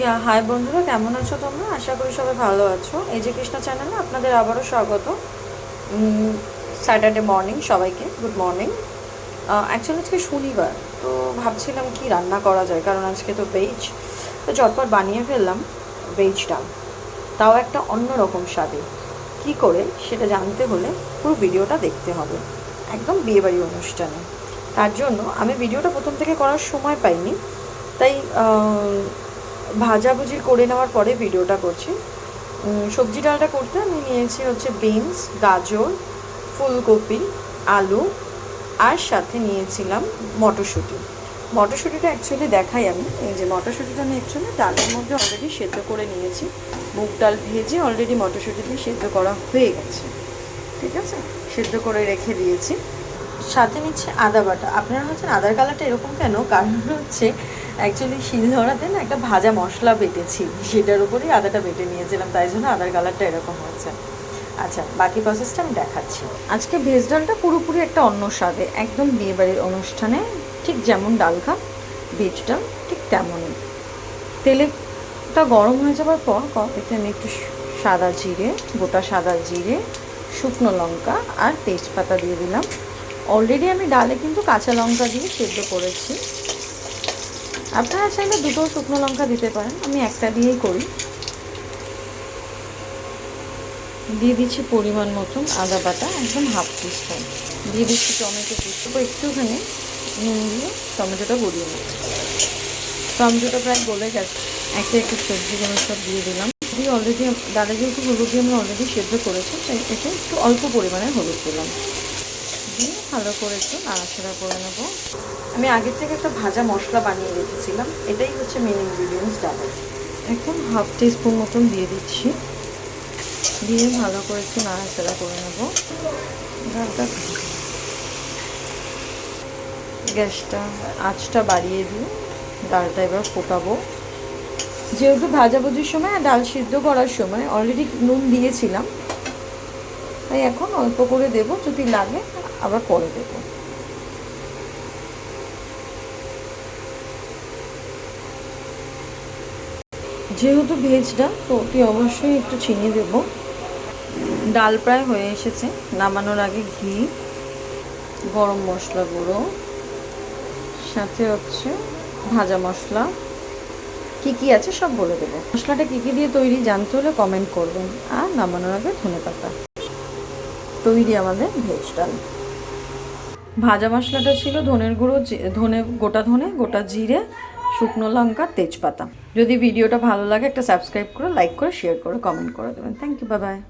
ইয়া high বন্ধুরা, কেমন আছো তোমরা? আশা করি সবাই ভালো আছো। এই যে কৃষ্ণ চ্যানেলে আপনাদের আবারও স্বাগত। স্যাটারডে মর্নিং সবাইকে গুড মর্নিং অ্যাকচুয়ালি আজকে শনিবার, তো ভাবছিলাম কি রান্না করা যায়, কারণ আজকে তো ভেজ তো চটপট বানিয়ে ফেললাম ভেজটা তাও একটা অন্যরকম স্বাদে। কি করে, সেটা জানতে হলে পুরো ভিডিওটা দেখতে হবে। একদম বিয়েবাড়ি অনুষ্ঠানে। তার জন্য আমি ভিডিওটা প্রথম থেকে করার সময় পাইনি। তাই ভাজাভুজি করে নেওয়ার পরে ভিডিওটা করছি। সবজি ডালটা করতে আমি নিয়েছি হচ্ছে বিনস, গাজর, ফুলকপি, আলু আর সাথে নিয়েছিলাম মটরশুঁটি। মটরশুঁটিটা অ্যাকচুয়ালি দেখাই আমি। এই যে মটরশুঁটিটা আমি অ্যাকচুয়ালি ডালের মধ্যে অলরেডি সেদ্ধ করে নিয়েছি। মুগ ডাল ভেজে অলরেডি মটরশুঁটি দিয়ে সেদ্ধ করা হয়ে গেছে। ঠিক আছে? সেদ্ধ করে রেখে দিয়েছি। সাথে নিচ্ছে আদা বাটা। আপনারা হচ্ছেন আদার কালারটা এরকম কেন? কারণ হচ্ছে অ্যাকচুয়ালি শিলনোড়াতে না একটা ভাজা মশলা বেটেছি। সেটার উপরেই আদাটা বেটে নিয়েছিলাম, তাই জন্য আদার কালারটা এরকম হয়েছে। আচ্ছা বাকি প্রসেসটা আমি দেখাচ্ছি। আজকে ভেজ ডালটা পুরোপুরি একটা অন্য স্বাদে, একদম বিয়েবাড়ির অনুষ্ঠানে, ঠিক যেমন ডাল খা ভেজ ডাল ঠিক তেমনই। তেলেটা গরম হয়ে যাওয়ার পর কড়াইতে আমি একটু সাদা জিরে, গোটা সাদা জিরে, শুকনো লঙ্কা আর তেজপাতা দিয়ে দিলাম। অলরেডি আমি ডালে কিন্তু কাঁচা লঙ্কা দিয়ে সেদ্ধ করেছি। আপনারা চাইলে দুটো শুকনো লঙ্কা দিতে পারেন, আমি একটা দিয়েই করি। দিয়ে দিচ্ছি পরিমাণ মতন আদা বাটা, একদম হাফ টিস্পুন। দিয়ে দিচ্ছি টমেটো কুচি একটুখানি নুন দিয়ে টমেটোটা গলিয়ে নেব। টমেটোটা প্রায় গলে গেছে। একে একে সবজিগুলো সব দিয়ে দিলাম। দিয়ে অলরেডি ডালে যেহেতু হলুদ দিয়ে আমি অলরেডি সেদ্ধ করেছি, তাই এতে একটু অল্প পরিমাণে হলুদ দিলাম। দিয়ে ভালো করে একটু নাড়াচাড়া করে নেব। আমি আগের থেকে একটা ভাজা মশলা বানিয়ে রেখেছিলাম, এটাই হচ্ছে মেন ইনগ্রিডিয়েন্টস ডালের এখন হাফ টিস্পুন মতন দিয়ে দিচ্ছি। দিয়ে ভালো করে একটু নাড়াচাড়া করে নেব। ডালটা গ্যাসটা, আঁচটা বাড়িয়ে দিয়ে ডালটা এবার ফোটাবো। যেহেতু ভাজাভুজির সময় আর ডাল সিদ্ধ করার সময় অলরেডি নুন দিয়েছিলাম, তাই এখন অল্প করে দেব, যদি লাগে আবার পরে দেব যেহেতু ভেজটা, তো অতি অবশ্যই একটু চিনি দেব। ডাল প্রায় হয়ে এসেছে, নামানোর আগে ঘি, গরম মশলা গুঁড়ো, সাথে হচ্ছে ভাজা মশলা। কি কি আছে সব বলে দেবো। মশলাটা কী কী দিয়ে তৈরি জানতে হলে কমেন্ট করবেন। আর নামানোর আগে ধনে পাতা তৈরি আমাদের ভেজ ডাল। ভাজা মশলাটা ছিল ধনের গুঁড়ো ধনে গোটা ধনে, গোটা জিরে, শুকনো লঙ্কা, তেজপাতা। যদি ভিডিওটা ভালো লাগে একটা সাবস্ক্রাইব করে লাইক করে শেয়ার করে কমেন্ট করে দেবেন। Thank you by